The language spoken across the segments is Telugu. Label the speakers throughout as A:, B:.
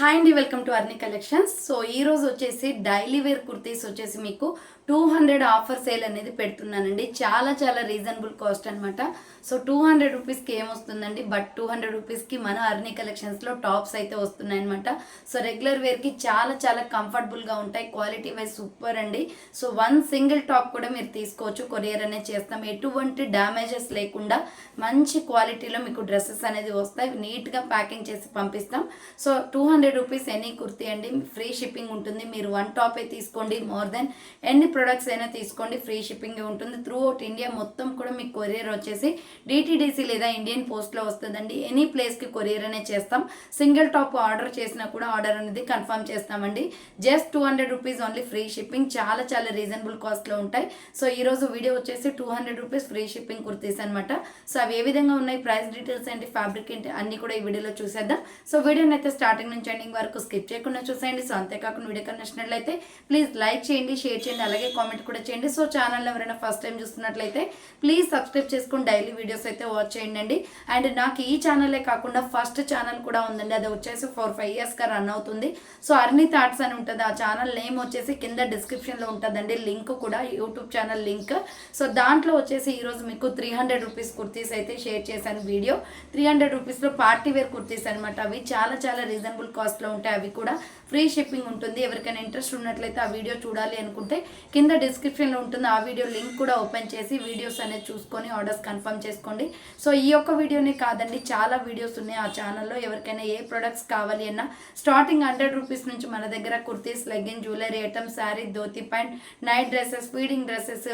A: హాయ్ అండి welcome to Arni collections so ఈ రోజు వచ్చేసి డైలీ వేర్ కుర్తీస్ వచ్చేసి మీకు టూ హండ్రెడ్ ఆఫర్ సేల్ అనేది పెడుతున్నానండి. చాలా చాలా రీజనబుల్ కాస్ట్ అనమాట సో టూ హండ్రెడ్ రూపీస్కి ఏమొస్తుందండి? బట్ టూ హండ్రెడ్ రూపీస్కి మన అర్ని కలెక్షన్స్లో టాప్స్ అయితే వస్తున్నాయి అనమాట సో రెగ్యులర్ వేర్కి చాలా చాలా కంఫర్టబుల్గా ఉంటాయి. క్వాలిటీ వైజ్ సూపర్ అండి. సో వన్ సింగిల్ టాప్ కూడా మీరు తీసుకోవచ్చు. కొరియర్ అనేది చేస్తాం. ఎటువంటి డ్యామేజెస్ లేకుండా మంచి క్వాలిటీలో మీకు డ్రెస్సెస్ అనేది వస్తాయి. నీట్గా ప్యాకింగ్ చేసి పంపిస్తాం. So two hundred rupees any kurti అండి. ఫ్రీ షిప్పింగ్ ఉంటుంది. మీరు వన్ టాపే తీసుకోండి. మోర్ దెన్ ఎన్ని ప్రొడక్ట్స్ అయినా తీసుకోండి. ఫ్రీ షిప్పింగ్ ఉంటుంది. త్రూ అవుట్ ఇండియా మొత్తం కూడా మీకు కొరియర్ వచ్చేసి డిటీడీసీ లేదా ఇండియన్ పోస్ట్లో వస్తుందండి. ఎనీ ప్లేస్కి కొరియర్ అనే చేస్తాం. సింగిల్ టాప్ ఆర్డర్ చేసినా కూడా ఆర్డర్ అనేది కన్ఫర్మ్ చేస్తామండి. Just two hundred rupees only free shipping చాలా చాలా రీజనబుల్ కాస్ట్లో ఉంటాయి. సో ఈరోజు వీడియో వచ్చేసి two hundred rupees free shipping kurtis అనమాట సో అవి ఏ విధంగా ఉన్నాయి? ప్రైస్ డీటెయిల్స్ ఏంటి? ఫ్యాబ్రిక్ ఏంటి? అన్ని కూడా ఈ వీడియోలో చూసేద్దాం. సో వీడియోని అయితే స్టార్టింగ్ నుంచి ఎండింగ్ వరకు స్కిప్ చేయకుండా చూసేయండి. సో అంతేకాకుండా వీడియో కన్నా నచ్చినట్లయితే ప్లీజ్ లైక్ చేయండి షేర్ చేయండి అలాగే కామెంట్ కూడా చేయండి. సో ఛానల్ ఎవరైనా ఫస్ట్ టైం చూస్తున్నట్లయితే ప్లీజ్ సబ్స్క్రైబ్ చేసుకుని డైలీ వీడియోస్ అయితే వాచ్ చేయండి అండ్ నాకు ఈ ఛానలే కాకుండా ఫస్ట్ ఛానల్ కూడా ఉందండి. అది వచ్చేసి ఫోర్ ఫైవ్ ఇయర్స్గా రన్ అవుతుంది. సో అర్ని థాట్స్ అని ఉంటుంది. ఆ ఛానల్ నేమ్ వచ్చేసి కింద డిస్క్రిప్షన్లో ఉంటుందండి. లింక్ కూడా యూట్యూబ్ ఛానల్ లింక్. సో దాంట్లో వచ్చేసి ఈరోజు మీకు త్రీ హండ్రెడ్ రూపీస్ కుర్తీస్ అయితే షేర్ చేశాను వీడియో. త్రీ హండ్రెడ్ రూపీస్లో పార్టీ వేర్ కుర్తీస్ అనమాట అవి. చాలా చాలా రీజనబుల్ కాస్ట్లో ఉంటాయి అవి కూడా ఫ్రీ షిప్పింగ్ ఉంటుంది. ఎవరికైనా ఇంట్రెస్ట్ ఉన్నట్లయితే ఆ వీడియో చూడాలి అనుకుంటే కింద డిస్క్రిప్షన్లో ఉంటుంది. ఆ వీడియో లింక్ కూడా ఓపెన్ చేసి వీడియోస్ అనేది చూసుకొని ఆర్డర్స్ కన్ఫర్మ్ చేసుకోండి. సో ఈ యొక్క వీడియోనే కాదండి చాలా వీడియోస్ ఉన్నాయి ఆ ఛానల్లో. ఎవరికైనా ఏ ప్రొడక్ట్స్ కావాలి అన్నా స్టార్టింగ్ హండ్రెడ్ రూపీస్ నుంచి మన దగ్గర kurtis legging jewellery item sari dhoti pant night dresses feeding dresses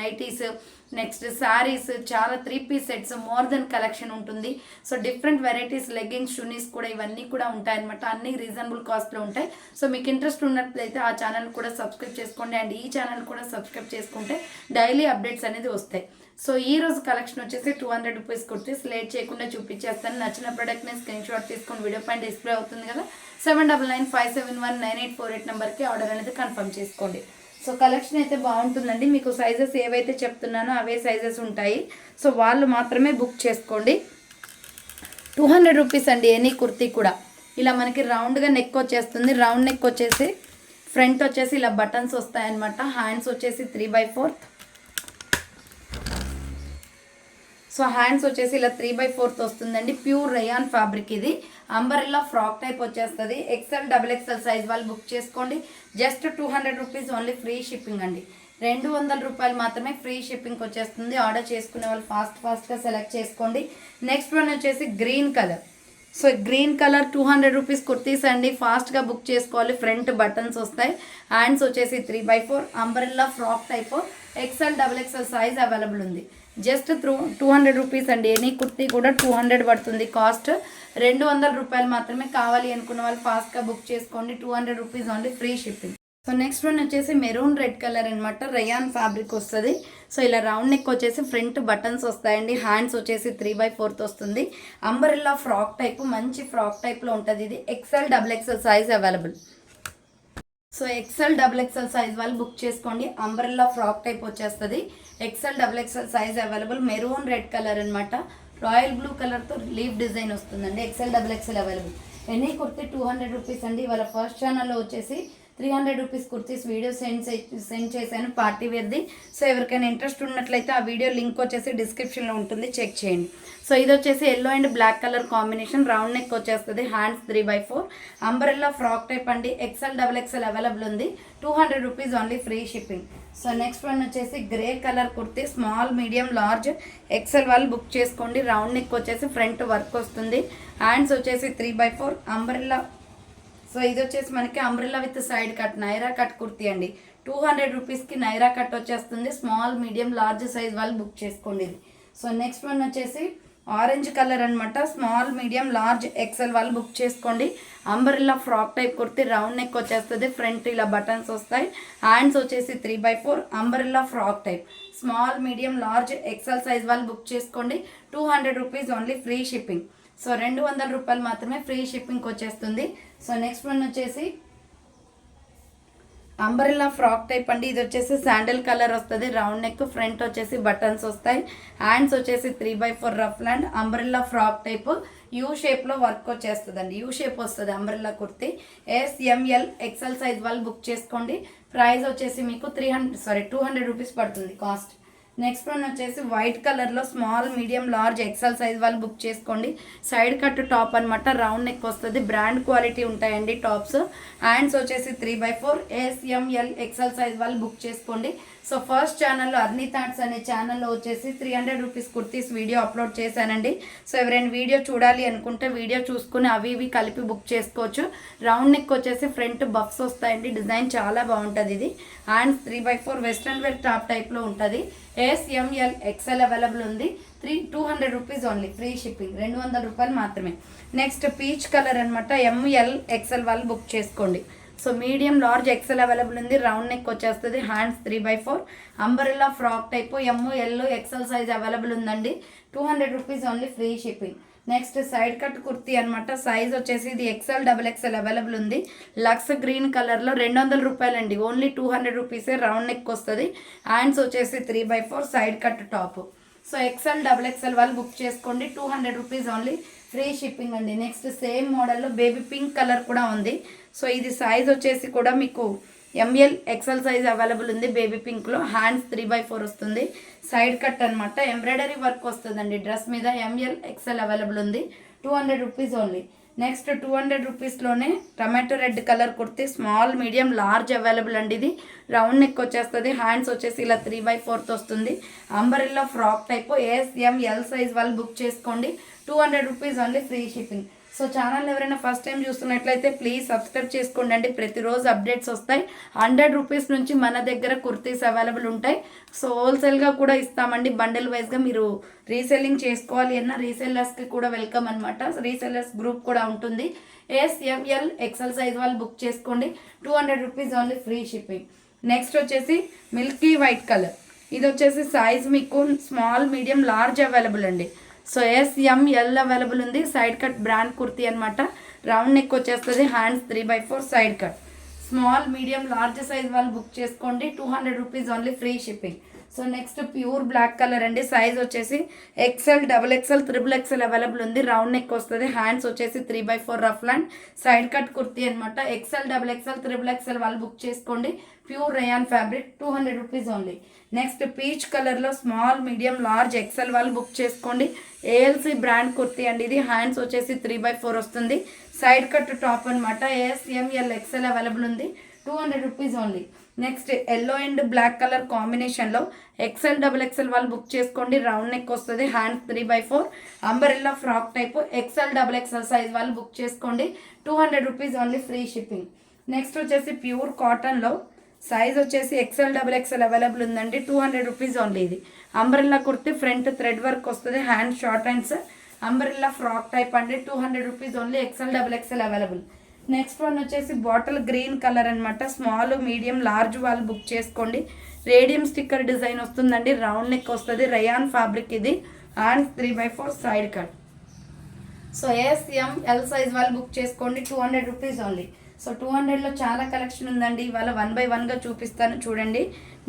A: nighties next saris చాలా three piece sets more than collection ఉంటుంది. సో డిఫరెంట్ వెరైటీస్ లెగ్గింగ్స్ షునీస్ కూడా ఇవన్నీ కూడా ఉంటాయన్నమాట. అన్ని రీజనబుల్ కాస్ట్లో ఉంటాయి. సో మీకు ఇంట్రెస్ట్ ఉన్నట్లయితే ఆ ఛానల్ కూడా సబ్స్క్రైబ్ చేసుకోండి. అండ్ ఈ ఛానల్ కూడా సబ్స్క్రైబ్ చేసుకుంటే డైలీ అప్డేట్స్ అనేది వస్తాయి. సో ఈ రోజు కలెక్షన్ వచ్చేసి two hundred rupees kurtis. Late చేయకుండా చూపించేస్తాను. నచ్చిన ప్రోడక్ట్ని స్క్రీన్ షాట్ తీసుకొని వీడియో పైన డిస్ప్లే అవుతుంది కదా. Seven double nine five seven one nine eight four eight నెంబర్కి ఆర్డర్ అనేది కన్ఫర్మ్ చేసుకోండి. సో కలెక్షన్ అయితే బాగుంటుందండి. మీకు సైజెస్ ఏవైతే చెప్తున్నానో అవే సైజెస్ ఉంటాయి. సో వాళ్ళు మాత్రమే బుక్ చేసుకోండి. టూ హండ్రెడ్ రూపీస్ అండి ఎనీ కుర్తీ కూడా. ఇలా మనకి రౌండ్గా నెక్ వచ్చేస్తుంది. రౌండ్ నెక్ వచ్చేసి ఫ్రంట్ వచ్చేసి ఇలా బటన్స్ వస్తాయన్నమాట. హ్యాండ్స్ వచ్చేసి three by fourth so hands వచ్చేసి ఇలా త్రీ బై ఫోర్త్ వస్తుందండి. ప్యూర్ రయాన్ ఫ్యాబ్రిక్ ఇది. అంబరిల్లా ఫ్రాక్ టైప్ వచ్చేస్తుంది. ఎక్సెల్ డబుల్ ఎక్సెల్ సైజ్ వాళ్ళు బుక్ చేసుకోండి. Just two hundred rupees only free shipping అండి. రెండు వందల రూపాయలు మాత్రమే ఫ్రీ షిప్పింగ్ వచ్చేస్తుంది. ఆర్డర్ చేసుకునే వాళ్ళు ఫాస్ట్ ఫాస్ట్గా సెలెక్ట్ చేసుకోండి. నెక్స్ట్ వన్ వచ్చేసి green colour so green colour two hundred rupees kurtis అండి. ఫాస్ట్గా బుక్ చేసుకోవాలి. ఫ్రంట్ బటన్స్ వస్తాయి. హ్యాండ్స్ వచ్చేసి three by four umbrella frock type XL double XL size available ఉంది. Just through two hundred rupees అండి. ఎనీ కుర్తీ కూడా టూ హండ్రెడ్ పడుతుంది కాస్ట్. రెండు వందల రూపాయలు మాత్రమే కావాలి అనుకున్న వాళ్ళు ఫాస్ట్గా బుక్ చేసుకోండి. Two hundred rupees only free shipping so next one వచ్చేసి మెరూన్ రెడ్ కలర్ అనమాట రయాన్ ఫ్యాబ్రిక్ వస్తుంది. సో ఇలా రౌండ్ నెక్ వచ్చేసి ఫ్రంట్ బటన్స్ వస్తాయండి. హ్యాండ్స్ వచ్చేసి త్రీ బై ఫోర్త్ వస్తుంది. అంబరిల్లా ఫ్రాక్ టైప్ మంచి ఫ్రాక్ టైప్లో ఉంటుంది ఇది. XL double XL size available so XL double XL size వాళ్ళు బుక్ చేసుకోండి. అంబ్రెల్లా ఫ్రాక్ టైప్ వచ్చేస్తుంది. XL double XL size available maroon red colour అనమాట రాయల్ బ్లూ కలర్తో లీవ్ డిజైన్ వస్తుందండి. XL double XL available any kurti two hundred rupees అండి. వాళ్ళ ఫస్ట్ ఛానల్లో వచ్చేసి three hundred rupees kurtis video send send చేశాను పార్టీ వేర్ది. సో ఎవరికైనా ఇంట్రెస్ట్ ఉన్నట్లయితే ఆ వీడియో లింక్ వచ్చేసి డిస్క్రిప్షన్లో ఉంటుంది చెక్ చేయండి. సో ఇది వచ్చేసి yellow and black colour combination round neck వచ్చేస్తుంది hands three by four umbrella frock type అండి ఎక్సెల్ డబల్ ఎక్సెల్ అవైలబుల్ ఉంది. Two hundred rupees only free shipping so next one వచ్చేసి grey colour kurti small medium large XL వాళ్ళు బుక్ చేసుకోండి రౌండ్ నెక్ వచ్చేసి ఫ్రంట్ వర్క్ వస్తుంది. హ్యాండ్స్ వచ్చేసి three by four umbrella so ఇది వచ్చేసి మనకి umbrella with side cut Naira cut kurti అండి. టూ హండ్రెడ్ రూపీస్కి నైరా కట్ వచ్చేస్తుంది. స్మాల్ మీడియం లార్జ్ సైజ్ వాళ్ళు బుక్ చేసుకోండి ఇది. సో నెక్స్ట్ వన్ వచ్చేసి ఆరెంజ్ కలర్ అనమాట స్మాల్ మీడియం లార్జ్ ఎక్సెల్ వాళ్ళు బుక్ చేసుకోండి. Umbrella frock type kurti round neck వచ్చేస్తుంది. ఫ్రంట్ ఇలా బటన్స్ వస్తాయి. హ్యాండ్స్ వచ్చేసి three by four umbrella frock type small medium large XL size వాళ్ళు బుక్ చేసుకోండి. Two hundred rupees only free shipping so రెండు వందల రూపాయలు మాత్రమే ఫ్రీ షిప్పింగ్కి వచ్చేస్తుంది. సో నెక్స్ట్ వన్ వచ్చేసి అంబరిలా ఫ్రాక్ టైప్ అండి. ఇది వచ్చేసి శాండిల్ కలర్ వస్తుంది. రౌండ్ నెక్ ఫ్రంట్ వచ్చేసి బటన్స్ వస్తాయి. హ్యాండ్స్ వచ్చేసి three by four ruffle umbrella frock type. U షేప్లో వర్క్ వచ్చేస్తుంది అండి యూ షేప్ వస్తుంది umbrella kurti. S M L XL size వాళ్ళు బుక్ చేసుకోండి. ప్రైస్ వచ్చేసి మీకు three hundred sorry two hundred rupees పడుతుంది కాస్ట్. నెక్స్ట్ వన్ వచ్చేసి వైట్ కలర్లో small medium large XL size వాళ్ళు బుక్ చేసుకోండి. సైడ్ కట్ టాప్ అనమాట రౌండ్ నెక్ వస్తుంది. బ్రాండ్ క్వాలిటీ ఉంటాయండి టాప్స్ హ్యాండ్స్ వచ్చేసి three by four S M L XL size వాళ్ళు బుక్ చేసుకోండి. సో ఫస్ట్ ఛానల్లో అర్నీ థాట్స్ అనే ఛానల్లో వచ్చేసి three hundred rupees kurtis video upload చేశానండి. సో ఎవరైనా వీడియో చూడాలి అనుకుంటే వీడియో చూసుకుని అవి ఇవి కలిపి బుక్ చేసుకోవచ్చు. రౌండ్ నెక్ వచ్చేసి ఫ్రంట్ బఫ్స్ వస్తాయండి. డిజైన్ చాలా బాగుంటుంది ఇది. And three by four western wear top టైప్లో ఉంటుంది. S M L XL available ఉంది. Three two hundred rupees only free shipping రెండు వందల రూపాయలు మాత్రమే. నెక్స్ట్ పీచ్ కలర్ అనమాట ఎంఎల్ ఎక్సెల్ వాళ్ళు బుక్ చేసుకోండి. So medium large XL available ఉంది. రౌండ్ నెక్ వచ్చేస్తుంది. Hands three by four. Umbrella frock type. M L XL size available ఉందండి. Two hundred rupees only free shipping. Next side cut kurti అనమాట సైజ్ వచ్చేసి ఇది ఎక్సెల్ డబుల్ ఎక్సెల్ అవైలబుల్ ఉంది. లక్స్ గ్రీన్ కలర్లో రెండు వందల రూపాయలండి. ఓన్లీ టూ హండ్రెడ్ రూపీసే రౌండ్ నెక్ వస్తుంది. హ్యాండ్స్ వచ్చేసి three by four. Side cut top. So XL double XL వాళ్ళు బుక్ చేసుకోండి. Two hundred rupees only free shipping అండి. నెక్స్ట్ సేమ్ మోడల్లో బేబీ పింక్ కలర్ కూడా ఉంది. సో ఇది సైజ్ వచ్చేసి కూడా మీకు M L XL size available ఉంది బేబీ పింక్లో హ్యాండ్స్ త్రీ బై ఫోర్ వస్తుంది. సైడ్ కట్ అనమాట ఎంబ్రాయిడరీ వర్క్ వస్తుందండి. డ్రెస్ మీద ఎంఎల్ ఎక్సెల్ అవైలబుల్ ఉంది. Two hundred rupees only next two hundred రూపీస్లోనే tomato red colour kurti small medium large available అండి ఇది. రౌండ్ నెక్ వచ్చేస్తుంది హ్యాండ్స్ వచ్చేసి ఇలా త్రీ బై ఫోర్త్ వస్తుంది. Umbrella frock type A S M L size వాళ్ళు బుక్ చేసుకోండి. Two hundred rupees only free shipping so channel ఎవరైనా ఫస్ట్ టైం చూస్తున్నట్లయితే ప్లీజ్ సబ్స్క్రైబ్ చేసుకోండి. అండి ప్రతిరోజు అప్డేట్స్ వస్తాయి. హండ్రెడ్ రూపీస్ నుంచి మన దగ్గర కుర్తీస్ అవైలబుల్ ఉంటాయి. సో హోల్సేల్గా కూడా ఇస్తామండి. బండిల్ వైజ్గా మీరు రీసెల్లింగ్ చేసుకోవాలి అన్న రీసెల్లర్స్కి కూడా వెల్కమ్ అనమాట రీసెల్లర్స్ గ్రూప్ కూడా ఉంటుంది. S M L XL size వాళ్ళు బుక్ చేసుకోండి. Two hundred rupees only free shipping. Next వచ్చేసి మిల్కీ వైట్ కలర్. ఇది వచ్చేసి సైజ్ మీకు స్మాల్ మీడియం లార్జ్ అవైలబుల్ అండి. So S M L available ఉంది. సైడ్ కట్ బ్రాండ్ కుర్తీ అనమాట రౌండ్ నెక్ వచ్చేస్తుంది. Hands three by four side cut small medium large size వాళ్ళు బుక్ చేసుకోండి. Two hundred rupees only free shipping so next pure black colour అండి. సైజ్ వచ్చేసి XL double XL triple XL available ఉంది. రౌండ్ నెక్ వస్తుంది. హ్యాండ్స్ వచ్చేసి three by four ruffle side cut kurti అనమాట XL double XL triple XL వాళ్ళు బుక్ చేసుకోండి. Pure rayon fabric two hundred rupees only. Next peach కలర్లో స్మాల్ మీడియం లార్జ్ ఎక్సెల్ వాళ్ళు బుక్ చేసుకోండి. A L C brand kurti అండి ఇది. హ్యాండ్స్ వచ్చేసి త్రీ బై ఫోర్ వస్తుంది. సైడ్ కట్ టాప్ అనమాట A S M L XL available ఉంది. Two hundred rupees only. Next yellow and black colour కాంబినేషన్లో ఎక్సెల్ డబుల్ ఎక్సెల్ వాళ్ళు బుక్ చేసుకోండి. రౌండ్ నెక్ వస్తుంది. Hand three by four. Umbrella frock type. XL double XL size వాళ్ళు బుక్ చేసుకోండి. Two hundred rupees only free shipping. Next వచ్చేసి ప్యూర్ కాటన్లో సైజ్ వచ్చేసి ఎక్సెల్ డబుల్ ఎక్సెల్ అవైలబుల్ ఉందండి. టూ హండ్రెడ్ రూపీస్ ఓన్లీ ఇది. Umbrella kurti front thread work వస్తుంది. Hand short hands umbrella frock type అండి. Two hundred rupees only XL double XL available next one వచ్చేసి బాటిల్ గ్రీన్ కలర్ అనమాట స్మాల్ మీడియం లార్జ్ వాళ్ళు బుక్ చేసుకోండి. రేడియం స్టిక్కర్ డిజైన్ వస్తుందండి. రౌండ్ నెక్ వస్తుంది. రయాన్ ఫ్యాబ్రిక్ ఇది. And three by four side cut so S M L size వాళ్ళు బుక్ చేసుకోండి. Two hundred rupees only so two హండ్రెడ్లో చాలా కలెక్షన్ ఉందండి. ఇవాళ వన్ బై వన్గా చూపిస్తాను. చూడండి.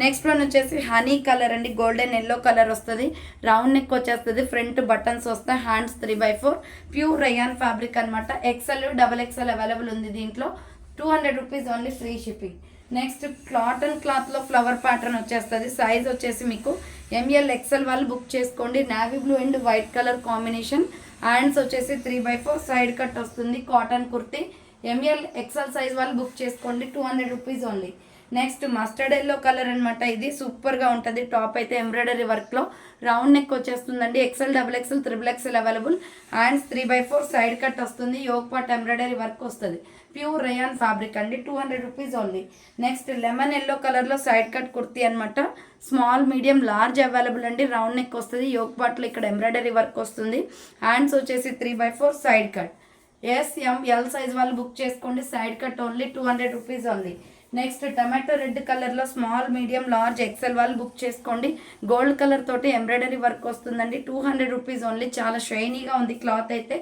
A: నెక్స్ట్ వన్ వచ్చేసి హనీ కలర్ అండి. గోల్డెన్ ఎల్లో కలర్ వస్తుంది. రౌండ్ నెక్ వచ్చేస్తుంది. ఫ్రంట్ బటన్స్ వస్తాయి. Hands three by four. Pure rayon fabric అనమాట ఎక్సెల్ డబల్ ఎక్సెల్ అవైలబుల్ ఉంది దీంట్లో. Two hundred rupees only free shipping. Next cotton క్లాత్లో ఫ్లవర్ ప్యాటర్న్ వచ్చేస్తుంది. సైజ్ వచ్చేసి మీకు ఎంఎల్ ఎక్సెల్ వాళ్ళు బుక్ చేసుకోండి. Navy blue and white colour combination. Hands వచ్చేసి three by four. Side cut వస్తుంది. Cotton kurti. M L XL size వాళ్ళు బుక్ చేసుకోండి two hundred rupees only next mustard yellow colour అనమాట ఇది. సూపర్గా ఉంటుంది. టాప్ అయితే ఎంబ్రాయిడరీ వర్క్లో రౌండ్ నెక్ వచ్చేస్తుందండి. XL double XL triple XL available hands three by four side cut వస్తుంది. యోగ్ పాట్ ఎంబ్రాయిడరీ వర్క్ వస్తుంది. ప్యూర్ రయాన్ ఫ్యాబ్రిక్ అండి. Two hundred rupees only next lemon yellow కలర్లో సైడ్ కట్ కుర్తీ అనమాట స్మాల్ మీడియం లార్జ్ అవైలబుల్ అండి. రౌండ్ నెక్ వస్తుంది. యోగ్ పాట్లో ఇక్కడ ఎంబ్రాయిడరీ వర్క్ వస్తుంది. హ్యాండ్స్ వచ్చేసి three by four side cut S M L size వాళ్ళు బుక్ చేసుకోండి. Side cut only two hundred rupees only next tomato red కలర్లో స్మాల్ మీడియం లార్జ్ ఎక్సెల్ వాళ్ళు బుక్ చేసుకోండి. గోల్డ్ కలర్ తోటి ఎంబ్రాయిడరీ వర్క్ వస్తుందండి. టూ హండ్రెడ్ రూపీస్ ఓన్లీ చాలా షైనీగా ఉంది క్లాత్ అయితే.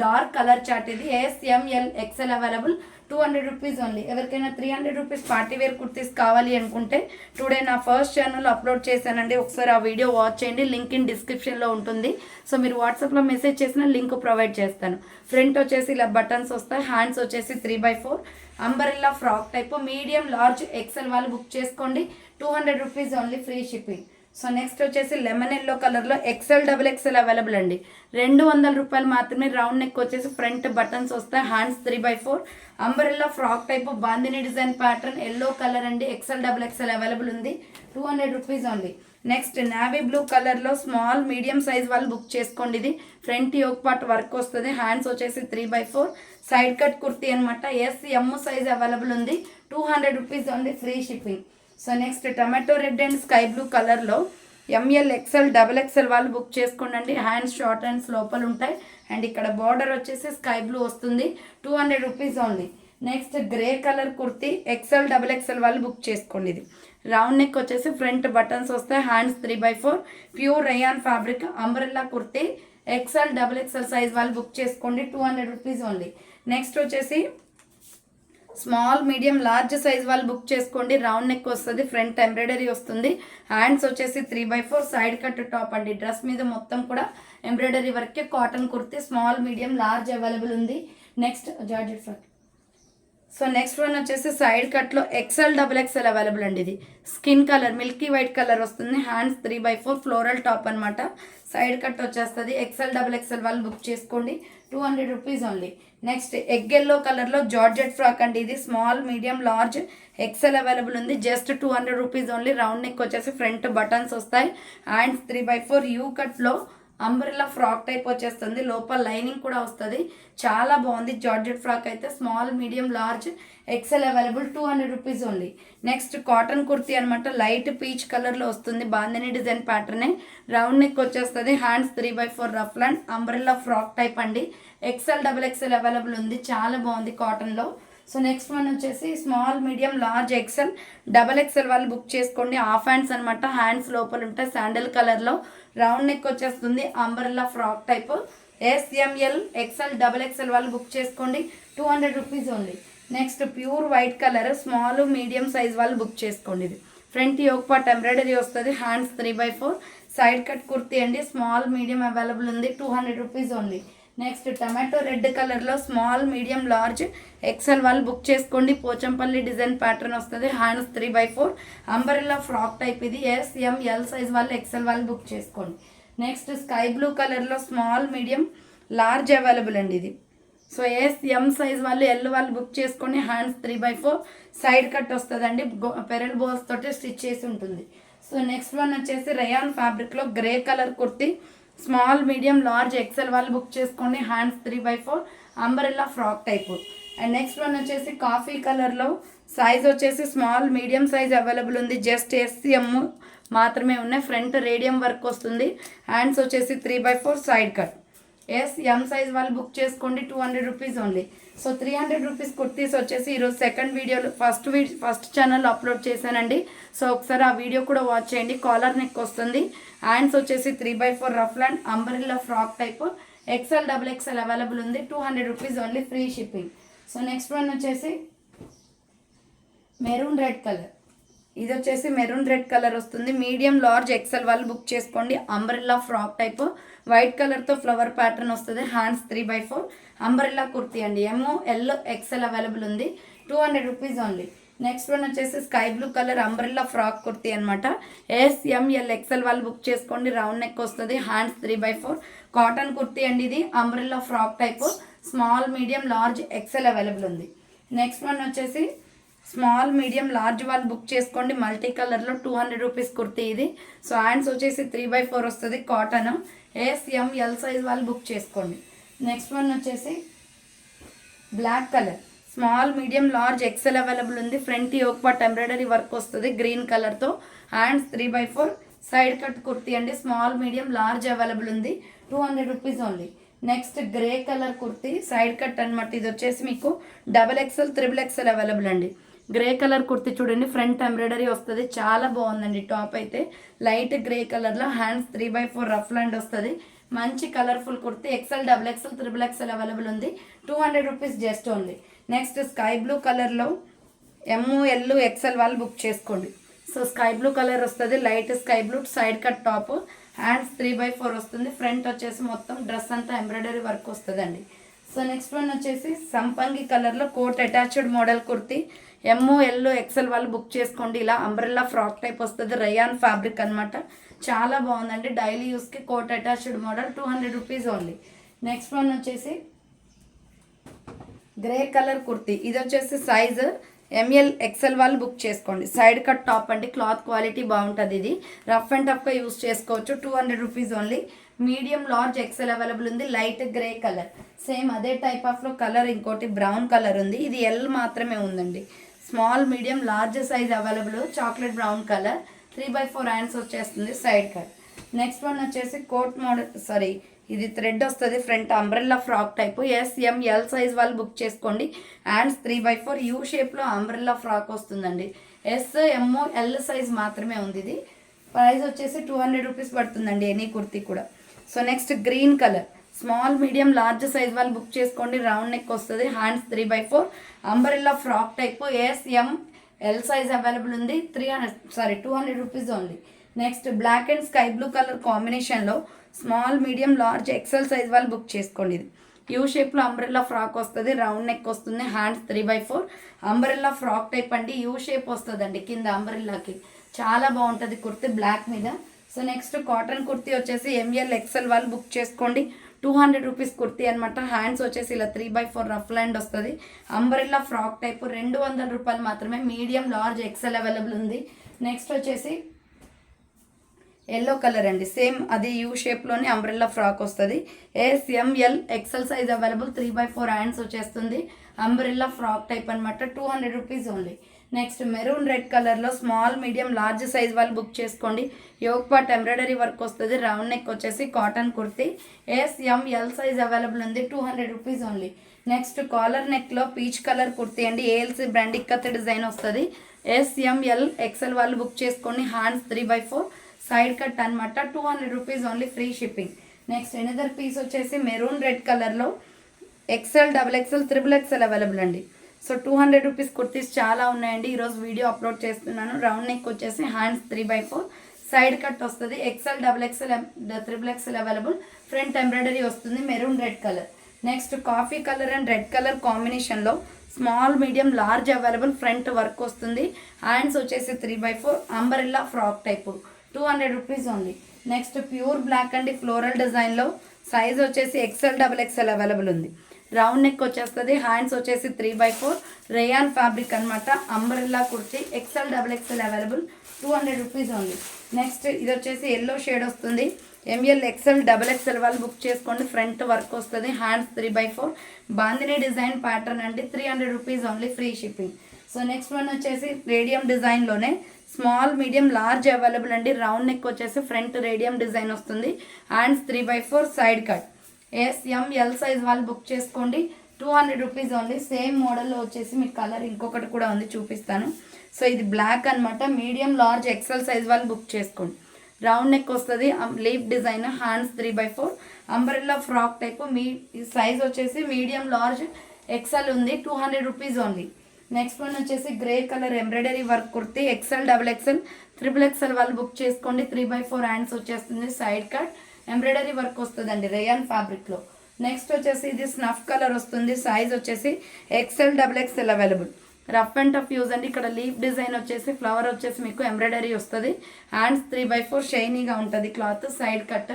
A: డార్క్ కలర్ చాట్ ఇది. S M L XL available two hundred rupees only ఎవరికైనా three hundred rupees party wear kurtis కావాలి అనుకుంటే టుడే నా ఫస్ట్ ఛానల్ అప్లోడ్ చేశానండి. ఒకసారి ఆ వీడియో వాచ్ చేయండి. లింక్ ఇన్ డిస్క్రిప్షన్లో ఉంటుంది. సో మీరు వాట్సాప్లో మెసేజ్ చేసిన లింక్ ప్రొవైడ్ చేస్తాను. ఫ్రంట్ వచ్చేసి ఇలా బటన్స్ వస్తాయి. హ్యాండ్స్ వచ్చేసి three by four umbrella frock type medium large XL వాళ్ళు బుక్ చేసుకోండి. Two hundred rupees only free shipping. So next వచ్చేసి లెమన్ ఎల్లో కలర్లో ఎక్సెల్ డబుల్ ఎక్సెల్ అవైలబుల్ అండి. రెండు వందల రూపాయలు మాత్రమే రౌండ్ నెక్ వచ్చేసి ఫ్రంట్ బటన్స్ వస్తాయి hands three by four. Umbrella frock type bandhani design pattern yellow colour అండి ఎక్సెల్ డబుల్ ఎక్సెల్ అవైలబుల్ ఉంది. Two hundred rupees only. Next navy blue కలర్లో స్మాల్ మీడియం సైజ్ వాళ్ళు బుక్ చేసుకోండి. ఇది ఫ్రంట్ యోక్ పార్ట్ వర్క్ వస్తుంది హ్యాండ్స్ వచ్చేసి three by four. Side cut kurti అనమాట ఎస్ ఎమ్ సైజ్ అవైలబుల్ ఉంది. టూ హండ్రెడ్ రూపీస్ ఉంది free shipping so next tomato red and sky blue కలర్లో M L XL double XL వాళ్ళు బుక్ చేసుకోండి హ్యాండ్స్ షార్ట్ హ్యాండ్స్ లోపల ఉంటాయి. అండ్ ఇక్కడ బార్డర్ వచ్చేసి స్కై బ్లూ వస్తుంది. Two hundred rupees only next grey colour kurti XL double XL వాళ్ళు బుక్ చేసుకోండి ఇది. రౌండ్ నెక్ వచ్చేసి ఫ్రంట్ బటన్స్ వస్తాయి. Hands three by four pure rayon fabric umbrella kurti XL double XL size వాళ్ళు బుక్ చేసుకోండి. Two hundred rupees only next వచ్చేసి స్మాల్ మీడియం లార్జ్ సైజ్ వాళ్ళు బుక్ చేసుకోండి. రౌండ్ నెక్ వస్తుంది ఫ్రంట్ ఎంబ్రాయిడరీ వస్తుంది. హ్యాండ్స్ వచ్చేసి three by four side cut top అండి. డ్రెస్ మీద మొత్తం కూడా ఎంబ్రాయిడరీ వర్కే cotton kurti small medium large available ఉంది. Next georgette frock. So next one వచ్చేసి సైడ్ కట్లో ఎక్సెల్ డబుల్ ఎక్సెల్ అవైలబుల్ అండి ఇది. Skin colour milky white colour వస్తుంది. Hands three by four floral top అనమాట సైడ్ కట్ వచ్చేస్తుంది. ఎక్సెల్ డబుల్ ఎక్సెల్ వాళ్ళు బుక్ చేసుకోండి. Two hundred rupees only next egg yellow కలర్లో జార్జెట్ ఫ్రాక్ అండి ఇది. Small medium large XL available ఉంది. Just two hundred rupees only round neck వచ్చేసి ఫ్రంట్ బటన్స్ వస్తాయి. Hands three by four U కట్లో అంబ్రెల్లా ఫ్రాక్ టైప్ వచ్చేస్తుంది. లోపల లైనింగ్ కూడా వస్తుంది. చాలా బాగుంది. జార్జెట్ ఫ్రాక్ అయితే small medium large XL available two hundred rupees only. Next cotton kurti అనమాట లైట్ పీచ్ కలర్లో వస్తుంది. బాందిని డిజైన్ ప్యాటర్నే రౌండ్ నెక్ వచ్చేస్తుంది. Hands three by four ruffle umbrella frock type అండి. ఎక్సెల్ డబుల్ ఎక్సెల్ అవైలబుల్ ఉంది. చాలా బాగుంది కాటన్లో. సో నెక్స్ట్ వన్ వచ్చేసి small medium large XL. Double XL వాళ్ళు బుక్ చేసుకోండి. హాఫ్ హ్యాండ్స్ అనమాట హ్యాండ్స్ లోపల ఉంటాయి. శాండల్ కలర్లో. రౌండ్ నెక్ వచ్చేస్తుంది umbrella frock type. S M L XL double XL వాళ్ళు బుక్ చేసుకోండి. Two hundred rupees only next pure white colour small medium size వాళ్ళు బుక్ చేసుకోండి ఇది. ఫ్రంట్ యోగ్ పార్ట్ ఎంబ్రాయిడరీ వస్తుంది hands three by four side cut kurti అండి స్మాల్ మీడియం అవైలబుల్ ఉంది two hundred rupees only next tomato red కలర్లో స్మాల్ మీడియం లార్జ్ ఎక్సెల్ వాళ్ళు బుక్ చేసుకోండి. పోచంపల్లి డిజైన్ ప్యాటర్న్ వస్తుంది. Hands three by four umbrella frock type ఇది. ఎస్ ఎం ఎల్ సైజ్ వాళ్ళు ఎక్సెల్ వాళ్ళు బుక్ చేసుకోండి. నెక్స్ట్ స్కై బ్లూ కలర్లో స్మాల్ మీడియం లార్జ్ అవైలబుల్ అండి ఇది. సో ఎస్ ఎం సైజ్ వాళ్ళు ఎల్ వాళ్ళు బుక్ చేసుకొని hands three by four side cut వస్తుందండి. పెరల్ బోల్స్ తోటి స్టిచ్ చేసి ఉంటుంది. సో నెక్స్ట్ వన్ వచ్చేసి రయాన్ ఫ్యాబ్రిక్లో grey colour kurti. Small medium large XL వాళ్ళు బుక్ చేసుకోండి. Hands three by four. Umbrella frock type. And next one వచ్చేసి కాఫీ కలర్లో సైజ్ వచ్చేసి స్మాల్ మీడియం సైజ్ అవైలబుల్ ఉంది. జస్ట్ ఎస్సీఎమ్ మాత్రమే ఉన్నాయి. ఫ్రంట్ రేడియం వర్క్ వస్తుంది. హ్యాండ్స్ వచ్చేసి three by four side cut. S M size వాళ్ళు బుక్ చేసుకోండి two hundred rupees only so three hundred rupees kurtis వచ్చేసి ఈరోజు సెకండ్ వీడియోలో ఫస్ట్ వీడియో ఫస్ట్ ఛానల్లో అప్లోడ్ చేశానండి. సో ఒకసారి ఆ వీడియో కూడా వాచ్ చేయండి కాలర్ నెక్ వస్తుంది. హ్యాండ్స్ వచ్చేసి three by four ruffle and umbrella frock type XL double XL available ఉంది two hundred rupees only free shipping so next one వచ్చేసి మెరూన్ రెడ్ కలర్ ఇది వచ్చేసి మెరూన్ రెడ్ కలర్ వస్తుంది. మీడియం లార్జ్ ఎక్సెల్ వాళ్ళు బుక్ చేసుకోండి. Umbrella frock type. వైట్ కలర్తో ఫ్లవర్ ప్యాటర్న్ వస్తుంది. Hands three by four. Umbrella kurti అండి. ఏమో ఎల్లో ఎక్సెల్ అవైలబుల్ ఉంది. Two hundred rupees only next one వచ్చేసి sky blue colour umbrella frock kurti అనమాట ఎస్ఎంఎల్ ఎక్సెల్ వాళ్ళు బుక్ చేసుకోండి. రౌండ్ నెక్ వస్తుంది. Hands three by four. Cotton kurti అండి ఇది. Umbrella frock type. Small medium large XL available ఉంది. నెక్స్ట్ వన్ వచ్చేసి స్మాల్ మీడియం లార్జ్ వాళ్ళు బుక్ చేసుకోండి. మల్టీ కలర్లో టూ హండ్రెడ్ రూపీస్ కుర్తీ ఇది. సో హ్యాండ్స్ వచ్చేసి త్రీ బై ఫోర్ వస్తుంది cotton. S M L size వాళ్ళు బుక్ చేసుకోండి. నెక్స్ట్ వన్ వచ్చేసి black colour. Small medium large XL available ఉంది. Front yoke part embroidery work వస్తుంది గ్రీన్ కలర్తో. Hands three by four. Side cut kurti అండి. స్మాల్ మీడియం లార్జ్ అవైలబుల్ ఉంది. Two hundred rupees only. Next grey colour kurti. Side cut అనమాట ఇది వచ్చేసి మీకు double XL triple XL available అండి. గ్రే కలర్ కుర్తి చూడండి ఫ్రంట్ ఎంబ్రాయిడరీ వస్తుంది. చాలా బాగుందండి టాప్ అయితే. లైట్ గ్రే కలర్లో hands three by four ruffle and వస్తుంది. మంచి colourful kurti XL double XL triple XL available ఉంది. Two hundred rupees just only. Next sky blue కలర్లో ఎమ్ము ఎల్ ఎక్సెల్ వాళ్ళు బుక్ చేసుకోండి. సో స్కై బ్లూ కలర్ వస్తుంది light sky blue side cut top. Hands three by four వస్తుంది. ఫ్రంట్ వచ్చేసి మొత్తం డ్రెస్ అంతా ఎంబ్రాయిడరీ వర్క్ వస్తుందండి. సో నెక్స్ట్ వన్ వచ్చేసి సంపంగి కలర్లో coat attached model kurti. M L XL వాళ్ళు బుక్ చేసుకోండి. ఇలా అంబ్రెల్లా ఫ్రాక్ టైప్ వస్తుంది. రయాన్ ఫ్యాబ్రిక్ అన్నమాట. చాలా బాగుందండి. Daily యూస్కి coat attached model two hundred rupees only next one వచ్చేసి గ్రే కలర్ కుర్తీ. ఇది వచ్చేసి సైజు ఎంఎల్ ఎక్సెల్ వాళ్ళు బుక్ చేసుకోండి. సైడ్ కట్ టాప్ అండి. క్లాత్ క్వాలిటీ బాగుంటుంది ఇది. రఫ్ అండ్ టఫ్గా యూస్ చేసుకోవచ్చు. Two hundred rupees only medium large XL available ఉంది. Light grey colour. సేమ్ అదే టైప్ ఆఫ్లో కలర్ ఇంకోటి బ్రౌన్ కలర్ ఉంది. ఇది ఎల్ మాత్రమే ఉందండి. Small medium large size available chocolate brown colour. Three by four hands వచ్చేస్తుంది సైడ్ కట్. నెక్స్ట్ వన్ వచ్చేసి కోట్ మోడల్ సారీ ఇది థ్రెడ్ వస్తుంది. Front umbrella frock type. S M L size వాళ్ళు బుక్ చేసుకోండి. Hands three by four. U షేప్లో అంబ్రెల్లా ఫ్రాక్ వస్తుందండి. ఎస్ ఎంఓ ఎల్ సైజ్ మాత్రమే ఉంది ఇది. ప్రైస్ వచ్చేసి టూ హండ్రెడ్ రూపీస్ పడుతుందండి ఎనీ కుర్తీ కూడా. So next green colour. Small medium large size వాళ్ళు బుక్ చేసుకోండి. రౌండ్ నెక్ వస్తుంది. Hands three by four. Umbrella frock type. S M L size available ఉంది. Three hundred sorry two hundred rupees only. Next black and sky blue colour కాంబినేషన్లో small medium large XL size వాళ్ళు బుక్ చేసుకోండి ఇది. యూ షేప్లో అంబ్రెల్లా ఫ్రాక్ వస్తుంది. రౌండ్ నెక్ వస్తుంది. Hands three by four. Umbrella frock type అండి. యూ షేప్ వస్తుందండి కింద అంబ్రెల్లాకి. చాలా బాగుంటుంది కుర్తి బ్లాక్ మీద. సో నెక్స్ట్ కాటన్ కుర్తీ వచ్చేసి ఎంఎల్ ఎక్సెల్ వాళ్ళు బుక్ చేసుకోండి. టూ హండ్రెడ్ రూపీస్ కుర్తీ అనమాట హ్యాండ్స్ వచ్చేసి ఇలా three by four ruffle and వస్తుంది. అంబ్రెల్లా ఫ్రాక్ టైప్ రెండు వందల రూపాయలు మాత్రమే. మీడియం లార్జ్ ఎక్సెల్ అవైలబుల్ ఉంది. నెక్స్ట్ వచ్చేసి ఎల్లో కలర్ అండి. సేమ్ అది యూ షేప్లోనే అంబ్రెల్లా ఫ్రాక్ వస్తుంది. S M L XL size available three by four hands వచ్చేస్తుంది. అంబ్రెల్లా ఫ్రాక్ టైప్ అనమాట two hundred rupees only next maroon red కలర్లో స్మాల్ మీడియం లార్జ్ సైజ్ వాళ్ళు బుక్ చేసుకోండి. యోగ్ పాట్ ఎంబ్రాయిడరీ వర్క్ వస్తుంది. రౌండ్ నెక్ వచ్చేసి cotton kurti. S M L size available ఉంది. Two hundred rupees only. Next collar నెక్లో peach colour kurti అండి. A L C brand ikat design వస్తుంది. ఎస్ఎంఎల్ ఎక్సెల్ వాళ్ళు బుక్ చేసుకోండి. Hands three by four. Side cut అనమాట two hundred rupees only free shipping. Next another piece వచ్చేసి మెరూన్ రెడ్ కలర్లో XL double XL triple XL available అండి. So two hundred rupees kurtis చాలా ఉన్నాయండి. ఈరోజు వీడియో అప్లోడ్ చేస్తున్నాను. రౌండ్ నెక్ వచ్చేసి hands three by four. Side cut వస్తుంది. XL double XL triple XL available. Front embroidery వస్తుంది. Maroon red colour. Next coffee colour and red colour కాంబినేషన్లో small medium large available front work వస్తుంది. హ్యాండ్స్ వచ్చేసి three by four. Umbrella frock type. Two hundred rupees ఉంది next pure black and. Floral డిజైన్లో సైజ్ వచ్చేసి ఎక్సెల్ డబల్ ఎక్సెల్ అవైలబుల్ ఉంది. రౌండ్ నెక్ వచ్చేస్తుంది హ్యాండ్స్ వచ్చేసి three by four rayon fabric అనమాట umbrella kurti XL double XL available two hundred rupees only next ఇది వచ్చేసి ఎల్లో షేడ్ వస్తుంది. M L XL double XL వాళ్ళు బుక్ చేసుకోండి. ఫ్రంట్ వర్క్ వస్తుంది hands three by four bandhani design pattern అండి three hundred rupees only free shipping so next one వచ్చేసి రేడియం డిజైన్లోనే స్మాల్ మీడియం లార్జ్ అవైలబుల్ అండి. రౌండ్ నెక్ వచ్చేసి ఫ్రంట్ రేడియం డిజైన్ వస్తుంది. Hands three by four side cut S M L size వాళ్ళు బుక్ చేసుకోండి. Two hundred rupees only same మోడల్లో వచ్చేసి మీకు కలర్ ఇంకొకటి కూడా ఉంది చూపిస్తాను. సో ఇది బ్లాక్ అనమాట మీడియం లార్జ్ ఎక్సెల్ సైజ్ వాళ్ళు బుక్ చేసుకోండి. రౌండ్ నెక్ వస్తుంది. Leaf design hands three by four umbrella frock type me size వచ్చేసి మీడియం లార్జ్ ఎక్సెల్ ఉంది. Two hundred rupees only next one వచ్చేసి grey colour embroidery work kurti. XL double XL triple XL వాళ్ళు బుక్ చేసుకోండి. త్రీ బై ఫోర్ హ్యాండ్స్ వచ్చేస్తుంది. సైడ్ కట్ ఎంబ్రాయిడరీ వర్క్ వస్తుందండి రేయాన్ ఫ్యాబ్రిక్లో నెక్స్ట్ వచ్చేసి ఇది స్నఫ్ కలర్ వస్తుంది. సైజ్ వచ్చేసి XL double XL available rough and tough use అండి. ఇక్కడ లీఫ్ డిజైన్ వచ్చేసి ఫ్లవర్ వచ్చేసి మీకు ఎంబ్రాయిడరీ వస్తుంది. హ్యాండ్స్ త్రీ బై ఫోర్ షైనీగా ఉంటుంది. Cloth side cut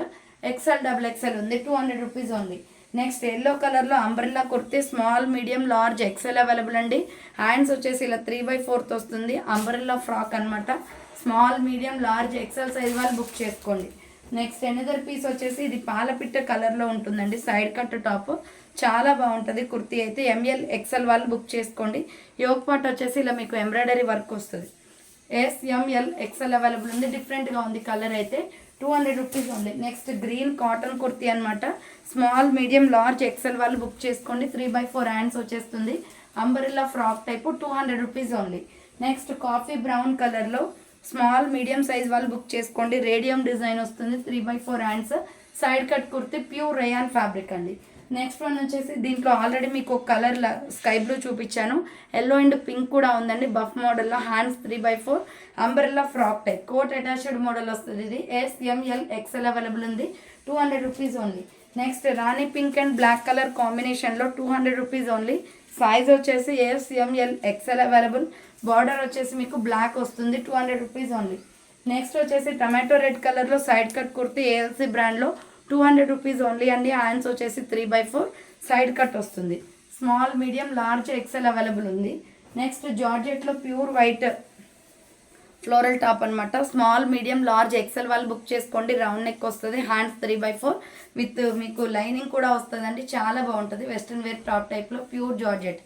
A: XL double XL ఉంది. టూ హండ్రెడ్ రూపీస్ ఉంది నెక్స్ట్ ఎల్లో కలర్లో umbrella kurti small medium large XL available అండి. హ్యాండ్స్ వచ్చేసి ఇలా త్రీ బై ఫోర్త్ వస్తుంది. అంబ్రెల్లా ఫ్రాక్ అనమాట small medium large XL size వాళ్ళు బుక్ చేసుకోండి. నెక్స్ట్ ఎనదర్ పీస్ వచ్చేసి ఇది పాలపిట్ట కలర్లో ఉంటుందండి. సైడ్ కట్ టాప్ చాలా బాగుంటుంది. కుర్తీ అయితే ఎంఎల్ ఎక్సెల్ వాళ్ళు బుక్ చేసుకోండి. యోగ్ పాట్ వచ్చేసి ఇలా మీకు ఎంబ్రాయిడరీ వర్క్ వస్తుంది. S M L XL available ఉంది. డిఫరెంట్గా ఉంది కలర్ అయితే. టూ హండ్రెడ్ రూపీస్ ఉంది. నెక్స్ట్ గ్రీన్ కాటన్ కుర్తీ అనమాట స్మాల్ మీడియం లార్జ్ ఎక్సెల్ వాళ్ళు బుక్ చేసుకోండి. త్రీ బై ఫోర్ హ్యాండ్స్ వచ్చేస్తుంది. Umbrella frock type two hundred rupees only next coffee brown కలర్లో స్మాల్ మీడియం సైజ్ వాళ్ళు బుక్ చేసుకోండి. రేడియం డిజైన్ వస్తుంది. Three by four hands. Side cut kurti pure rayon fabric అండి. నెక్స్ట్ వన్ వచ్చేసి దీంట్లో ఆల్రెడీ మీకు ఒక కలర్ స్కై బ్లూ చూపించాను. ఎల్లో అండ్ పింక్ కూడా ఉందండి. బఫ్ మోడల్లో hands three by four. Umbrella frock type coat attached model వస్తుంది ఇది. S M L XL available ఉంది. Two hundred rupees only. Next rani pink and black colour కాంబినేషన్లో two hundred rupees only. Size వచ్చేసి S M L XL available. Border వచ్చేసి మీకు బ్లాక్ వస్తుంది two hundred rupees only next వచ్చేసి టమాటో రెడ్ కలర్లో సైడ్ కట్ కుర్తి ఏఎల్సీ బ్రాండ్లో టూ హండ్రెడ్ రూపీస్ ఓన్లీ అండి. హ్యాండ్స్ వచ్చేసి three by four side cut వస్తుంది. Small medium large XL available ఉంది. నెక్స్ట్ జార్జెట్లో ప్యూర్ వైట్ ఫ్లోరల్ టాప్ అనమాట స్మాల్ మీడియం లార్జ్ ఎక్సెల్ వాళ్ళు బుక్ చేసుకోండి. రౌండ్ నెక్ వస్తుంది. Hands three by four with మీకు లైనింగ్ కూడా వస్తుందండి. చాలా బాగుంటుంది. వెస్ట్రన్ వేర్ టాప్ టైప్లో pure georgette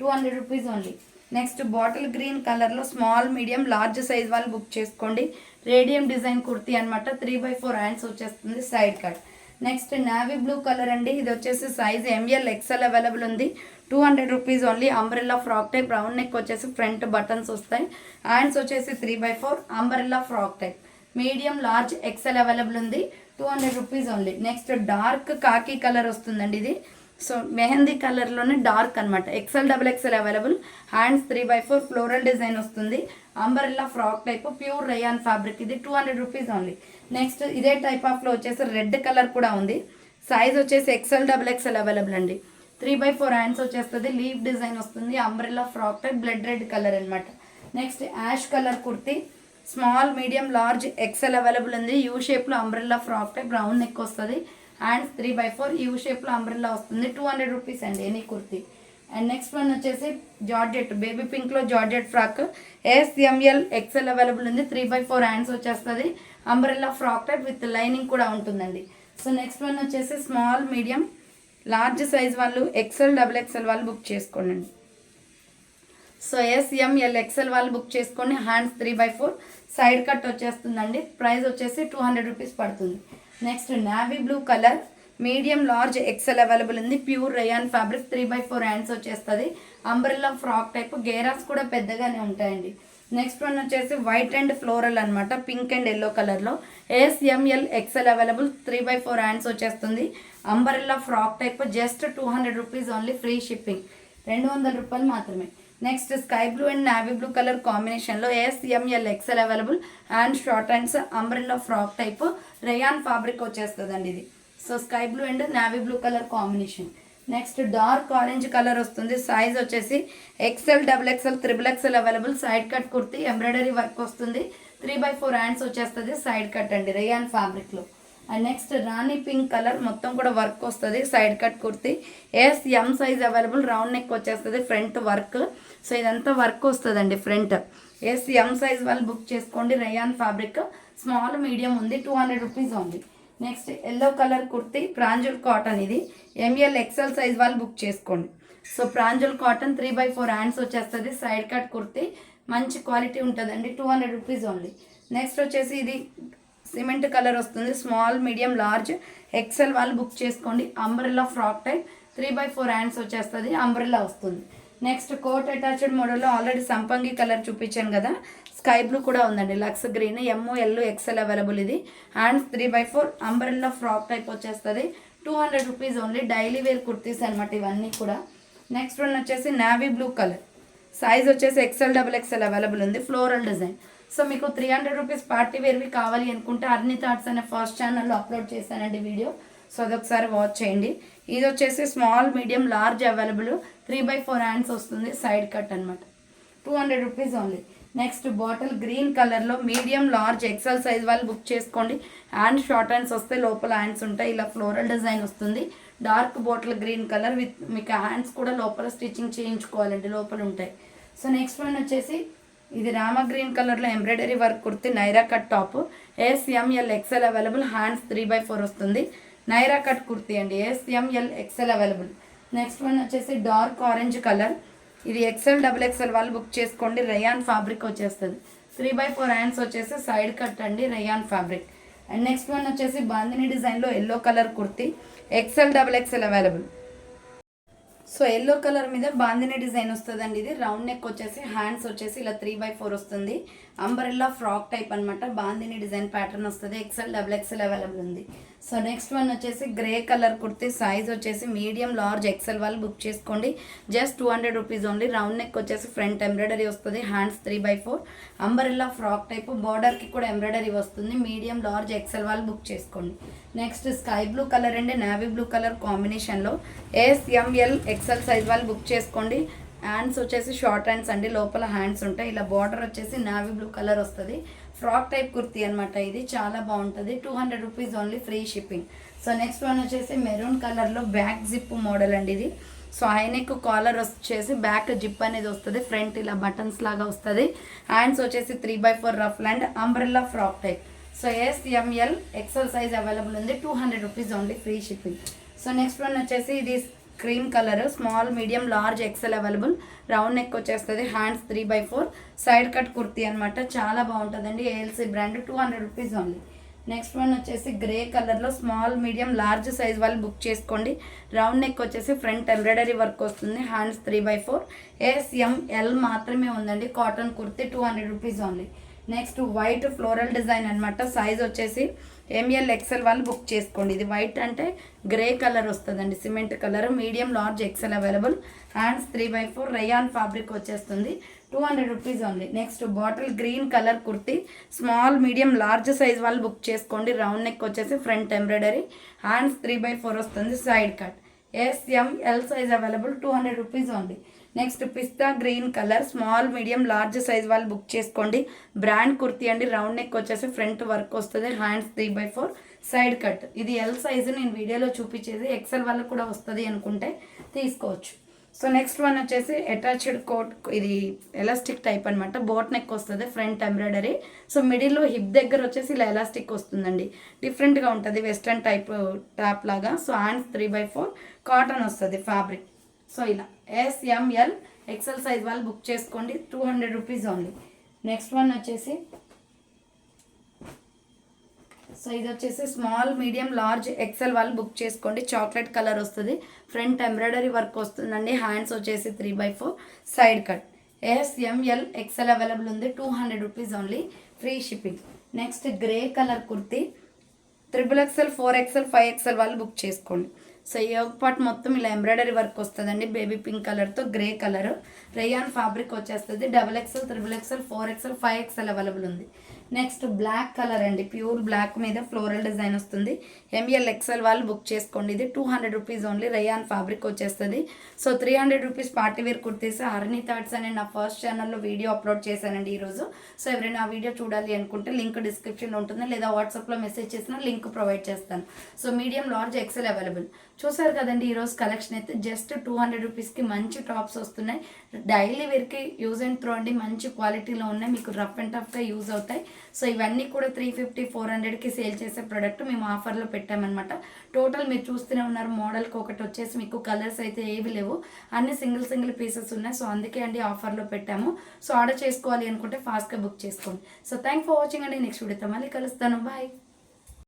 A: two hundred rupees only next bottle green కలర్లో స్మాల్ మీడియం లార్జ్ సైజ్ వాళ్ళు బుక్ చేసుకోండి. రేడియం డిజైన్ కుర్తీ అనమాట త్రీ బై ఫోర్ హ్యాండ్స్ వచ్చేస్తుంది side cut next navy blue colour అండి. ఇది వచ్చేసి size M L XL available ఉంది. Two hundred rupees only umbrella frock type round neck వచ్చేసి ఫ్రంట్ బటన్స్ వస్తాయి. హ్యాండ్స్ వచ్చేసి three by four umbrella frock type medium large XL available ఉంది. Two hundred rupees only next dark khaki colour వస్తుందండి ఇది. సో మెహందీ కలర్లోనే డార్క్ అనమాట XL double XL available hands three by four floral design వస్తుంది. Umbrella frock type pure rayon fabric ఇది two hundred rupees only next ఇదే టైప్ ఆఫ్లో వచ్చేసి రెడ్ కలర్ కూడా ఉంది. సైజ్ వచ్చేసి ఎక్సెల్ డబుల్ ఎక్సెల్ అవైలబుల్ అండి. త్రీ బై ఫోర్ హ్యాండ్స్ వచ్చేస్తుంది. లీవ్ డిజైన్ వస్తుంది. Umbrella frock type blood red colour అనమాట next ash colour kurti. Small medium large XL available ఉంది. యూ షేప్లో umbrella frock type brown neck వస్తుంది. Hands three by four U షేప్లో అంబ్రెల్లా వస్తుంది. టూ హండ్రెడ్ రూపీస్ అండి any kurti. And next one వచ్చేసి georgette baby పింక్లో georgette frock. S M L XL available ఉంది. త్రీ బై ఫోర్ హ్యాండ్స్ వచ్చేస్తుంది. Umbrella frock type with lining కూడా ఉంటుందండి. సో నెక్స్ట్ వన్ వచ్చేసి స్మాల్ మీడియం లార్జ్ సైజ్ వాళ్ళు ఎక్సెల్ డబుల్ ఎక్సెల్ వాళ్ళు బుక్ చేసుకోండి. So S M L XL వాళ్ళు బుక్ చేసుకోండి hands three by four side cut వచ్చేస్తుందండి. ప్రైస్ వచ్చేసి టూ హండ్రెడ్ రూపీస్ పడుతుంది. Next navy blue colour medium large XL available ఉంది. Pure rayon fabric three by four hands వచ్చేస్తుంది. అంబ్రెల్లా ఫ్రాక్ టైప్ గేరాస్ కూడా పెద్దగానే ఉంటాయండి. నెక్స్ట్ వన్ వచ్చేసి వైట్ అండ్ ఫ్లోరల్ అనమాట పింక్ అండ్ ఎల్లో కలర్లో A S M L XL available three by four hands వచ్చేస్తుంది. Umbrella frock type just two hundred rupees only free shipping రెండు వందల రూపాయలు మాత్రమే. Next sky blue and navy blue colour కాంబినేషన్లో S M L XL available and short hands umbrella frock type rayon fabric వచ్చేస్తుందండి ఇది. So sky blue and navy blue colour combination next dark orange colour వస్తుంది. సైజ్ వచ్చేసి XL double XL triple XL available side cut kurti embroidery work వస్తుంది. త్రీ బై ఫోర్ హ్యాండ్స్ వచ్చేస్తుంది సైడ్ కట్ అండి రేయాన్ ఫ్యాబ్రిక్లో and next rani pink colour మొత్తం కూడా వర్క్ వస్తుంది. Side cut kurti S M size available round neck వచ్చేస్తుంది ఫ్రంట్ వర్క్ సో ఇదంతా వర్క్ వస్తుందండి ఫ్రంట్. ఎస్ ఎం సైజ్ వాళ్ళు బుక్ చేసుకోండి. రయాన్ ఫ్యాబ్రిక్ స్మాల్ మీడియం ఉంది. టూ హండ్రెడ్ రూపీస్ ఉంది. Next yellow colour kurti. Pranjul cotton ఇది. ఎంఎల్ ఎక్సెల్ సైజ్ వాళ్ళు బుక్ చేసుకోండి. So Pranjul cotton three by four hands వచ్చేస్తుంది. Side cut kurti. మంచి క్వాలిటీ ఉంటుందండి. Two hundred rupees only next వచ్చేసి ఇది సిమెంట్ కలర్ వస్తుంది. స్మాల్ మీడియం లార్జ్ ఎక్సెల్ వాళ్ళు బుక్ చేసుకోండి. Umbrella frock type three by four hands వచ్చేస్తుంది. అంబ్రెల్లా వస్తుంది. నెక్స్ట్ కోట్ అటాచ్డ్ మోడల్లో ఆల్రెడీ సంపంగి కలర్ చూపించాను కదా. స్కై బ్లూ కూడా ఉందండి. లక్స్ గ్రీన్ ఎమ్ఓ ఎల్ ఎక్సెల్ అవైలబుల్ ఇది. Hands three by four umbrella frock type వచ్చేస్తుంది. Two hundred rupees only daily wear kurtis అనమాట ఇవన్నీ కూడా. నెక్స్ట్ వన్ వచ్చేసి నావీ బ్లూ కలర్ సైజ్ వచ్చేసి ఎక్సెల్ డబుల్ ఎక్సెల్ అవైలబుల్ ఉంది. ఫ్లోరల్ డిజైన్ సో మీకు త్రీ హండ్రెడ్ రూపీస్ పార్టీ వేర్వి కావాలి అనుకుంటే అర్ని థాట్స్ అనే ఫస్ట్ ఛానల్లో అప్లోడ్ చేశానండి వీడియో. సో అదొకసారి వాచ్ చేయండి. ఇది వచ్చేసి small medium large available three by four hands వస్తుంది సైడ్ కట్ అనమాట two hundred rupees only. Next bottle green కలర్లో మీడియం లార్జ్ ఎక్సెల్ సైజ్ వాళ్ళు బుక్ చేసుకోండి. హ్యాండ్ షార్ట్ హ్యాండ్స్ వస్తే లోపల హ్యాండ్స్ ఉంటాయి ఇలా ఫ్లోరల్ డిజైన్ వస్తుంది. Dark bottle green colour with మీకు హ్యాండ్స్ కూడా లోపల స్టిచ్చింగ్ చేయించుకోవాలండి లోపల ఉంటాయి. సో నెక్స్ట్ వన్ వచ్చేసి ఇది రామ గ్రీన్ కలర్లో embroidery work kurti Naira cut top. S M L XL available hands three by four వస్తుంది. నైరా కట్ కుర్తి అండి S M L XL available. Next one వచ్చేసి డార్క్ ఆరెంజ్ కలర్ ఇది ఎక్సెల్ డబుల్ ఎక్సెల్ వాళ్ళు బుక్ చేసుకోండి. రయాన్ ఫ్యాబ్రిక్ వచ్చేస్తుంది. త్రీ బై ఫోర్ హ్యాండ్స్ వచ్చేసి సైడ్ కట్ అండి rayon fabric and next one వచ్చేసి బాందిని డిజైన్లో yellow colour kurti. XL double XL available so yellow colour మీద బాందిని డిజైన్ వస్తుందండి. ఇది రౌండ్ నెక్ వచ్చేసి హ్యాండ్స్ వచ్చేసి ఇలా త్రీ బై ఫోర్ వస్తుంది. అంబరెల్లా ఫ్రాక్ టైప్ అనమాట బాందిని డిజైన్ ప్యాటర్న్ వస్తుంది. ఎక్సెల్ డబుల్ ఎక్సెల్ అవైలబుల్ ఉంది. సో నెక్స్ట్ వన్ వచ్చేసి గ్రే కలర్ కుర్తీ సైజ్ వచ్చేసి మీడియం లార్జ్ ఎక్సెల్ వాళ్ళు బుక్ చేసుకోండి. Just two hundred rupees only round neck వచ్చేసి ఫ్రంట్ ఎంబ్రాయిడరీ వస్తుంది. Hands three by four umbrella frock type. బార్డర్కి కూడా ఎంబ్రాయిడరీ వస్తుంది. మీడియం లార్జ్ ఎక్సెల్ వాళ్ళు బుక్ చేసుకోండి. నెక్స్ట్ స్కై బ్లూ కలర్ అండి. నావీ బ్లూ కలర్ కాంబినేషన్లో S M L XL size వాళ్ళు బుక్ చేసుకోండి. హ్యాండ్స్ వచ్చేసి షార్ట్ హ్యాండ్స్ అండి లోపల హ్యాండ్స్ ఉంటాయి. ఇలా బార్డర్ వచ్చేసి నావీ బ్లూ కలర్ వస్తుంది. ఫ్రాక్ టైప్ కుర్తీ అనమాట ఇది చాలా బాగుంటుంది. Two hundred rupees only free shipping. So next one వచ్చేసి మెరూన్ కలర్లో బ్యాక్ జిప్ మోడల్ అండి ఇది. సో హైనెక్ కాలర్ వచ్చేసి బ్యాక్ జిప్ అనేది వస్తుంది. ఫ్రంట్ ఇలా బటన్స్ లాగా వస్తుంది. హ్యాండ్స్ వచ్చేసి three by four ruff and umbrella frock type. So S M L XL size available ఉంది. Two hundred rupees only free shipping. So next one వచ్చేసి ఇది cream colour small medium large XL available. Round neck వచ్చేస్తుంది hands three by four. Side cut kurti అనమాట చాలా బాగుంటుందండి ALC brand two hundred rupees only. Next one వచ్చేసి గ్రే కలర్లో స్మాల్ మీడియం లార్జ్ సైజ్ వాళ్ళు బుక్ చేసుకోండి. రౌండ్ నెక్ వచ్చేసి ఫ్రంట్ ఎంబ్రాయిడరీ వర్క్ వస్తుంది hands three by four. L మాత్రమే ఉందండి cotton kurti two hundred rupees only. Next white floral design అనమాట సైజ్ వచ్చేసి ఎంఎల్ ఎక్సెల్ వాళ్ళు బుక్ చేసుకోండి. ఇది వైట్ అంటే గ్రే కలర్ వస్తుందండి. Cement colour medium large XL available hands three by four rayon fabric వచ్చేస్తుంది. Two hundred rupees only next bottle green colour kurti. Small medium large size వాళ్ళు బుక్ చేసుకోండి. రౌండ్ నెక్ వచ్చేసి front embroidery hands three by four వస్తుంది. Side cut S M L size available two hundred rupees only next pista green colour small medium large size వాళ్ళు బుక్ చేసుకోండి. బ్రాండ్ కుర్తీ అండి. రౌండ్ నెక్ వచ్చేసి ఫ్రంట్ వర్క్ వస్తుంది. Hands three by four side cut ఇది ఎల్ సైజు నేను వీడియోలో చూపించేది. ఎక్సెల్ వాళ్ళకి కూడా వస్తుంది అనుకుంటే తీసుకోవచ్చు. సో నెక్స్ట్ వన్ వచ్చేసి అటాచ్డ్ కోట్ ఇది ఎలాస్టిక్ టైప్ అనమాట బోట్ నెక్ వస్తుంది. ఫ్రంట్ ఎంబ్రాయిడరీ సో మిడిల్లో హిప్ దగ్గర వచ్చేసి ఇలా ఎలాస్టిక్ వస్తుందండి. డిఫరెంట్గా ఉంటుంది. వెస్ట్రన్ టైప్ టాప్ లాగా. So hands three by four cotton వస్తుంది. ఫ్యాబ్రిక్ సో ఇలా. S M L XL size వాళ్ళు బుక్ చేసుకోండి. Two hundred rupees only next one వచ్చేసి సో ఇది వచ్చేసి స్మాల్ మీడియం లార్జ్ ఎక్సెల్ వాళ్ళు బుక్ చేసుకోండి. చాక్లెట్ కలర్ వస్తుంది. ఫ్రంట్ ఎంబ్రాయిడరీ వర్క్ వస్తుందండి. హ్యాండ్స్ వచ్చేసి three by four side cut S M L XL available ఉంది. Two hundred rupees only free shipping next grey colour kurti triple XL four XL five XL వాళ్ళు బుక్ చేసుకోండి. సో ఈ పార్ట్ మొత్తం ఇలా ఎంబ్రాయిడరీ వర్క్ వస్తుందండి. బేబీ పింక్ కలర్తో గ్రే కలర్ రేయాన్ ఫ్యాబ్రిక్ వచ్చేస్తుంది. Double XL triple XL four XL five XL available ఉంది. నెక్స్ట్ బ్లాక్ కలర్ అండి. ప్యూర్ బ్లాక్ మీద ఫ్లోరల్ డిజైన్ వస్తుంది. ఎంఎల్ ఎక్సెల్ వాళ్ళు బుక్ చేసుకోండి. ఇది two hundred rupees only rayon fabric వచ్చేస్తుంది. So three hundred rupees party wear kurtis హర్నీ thoughts అని నా ఫస్ట్ ఛానల్లో వీడియో అప్లోడ్ చేశానండి ఈరోజు సో ఎవరైనా ఆ వీడియో చూడాలి అనుకుంటే లింక్ డిస్క్రిప్షన్లో ఉంటుంది. లేదా వాట్సాప్లో మెసేజ్ చేసిన లింక్ ప్రొవైడ్ చేస్తాను. So medium large XL available చూసారు కదండి ఈరోజు కలెక్షన్ అయితే జస్ట్ టూ హండ్రెడ్ రూపీస్కి మంచి టాప్స్ వస్తున్నాయి. డైలీ వేర్కి యూజ్ అండ్ త్రో అండి మంచి క్వాలిటీలో ఉన్నాయి. మీకు రఫ్ అండ్ టఫ్గా యూజ్ అవుతాయి. సో ఇవన్నీ కూడా త్రీ ఫిఫ్టీ ఫోర్ హండ్రెడ్కి సేల్ చేసే ప్రోడక్ట్ మేము ఆఫర్లో పెట్టామన్నమాట. టోటల్ మీరు చూస్తూనే ఉన్నారు మోడల్కి ఒకటి వచ్చేసి మీకు కలర్స్ అయితే ఏవి లేవు. అన్ని సింగిల్ సింగిల్ పీసెస్ ఉన్నాయి. సో అందుకే అండి ఆఫర్లో పెట్టాము. సో ఆర్డర్ చేసుకోవాలి అనుకుంటే ఫాస్ట్గా బుక్ చేసుకోండి. సో థ్యాంక్ ఫర్ వాచింగ్ అండి. నెక్స్ట్ వీడియోతో మళ్ళీ కలుస్తాను. బాయ్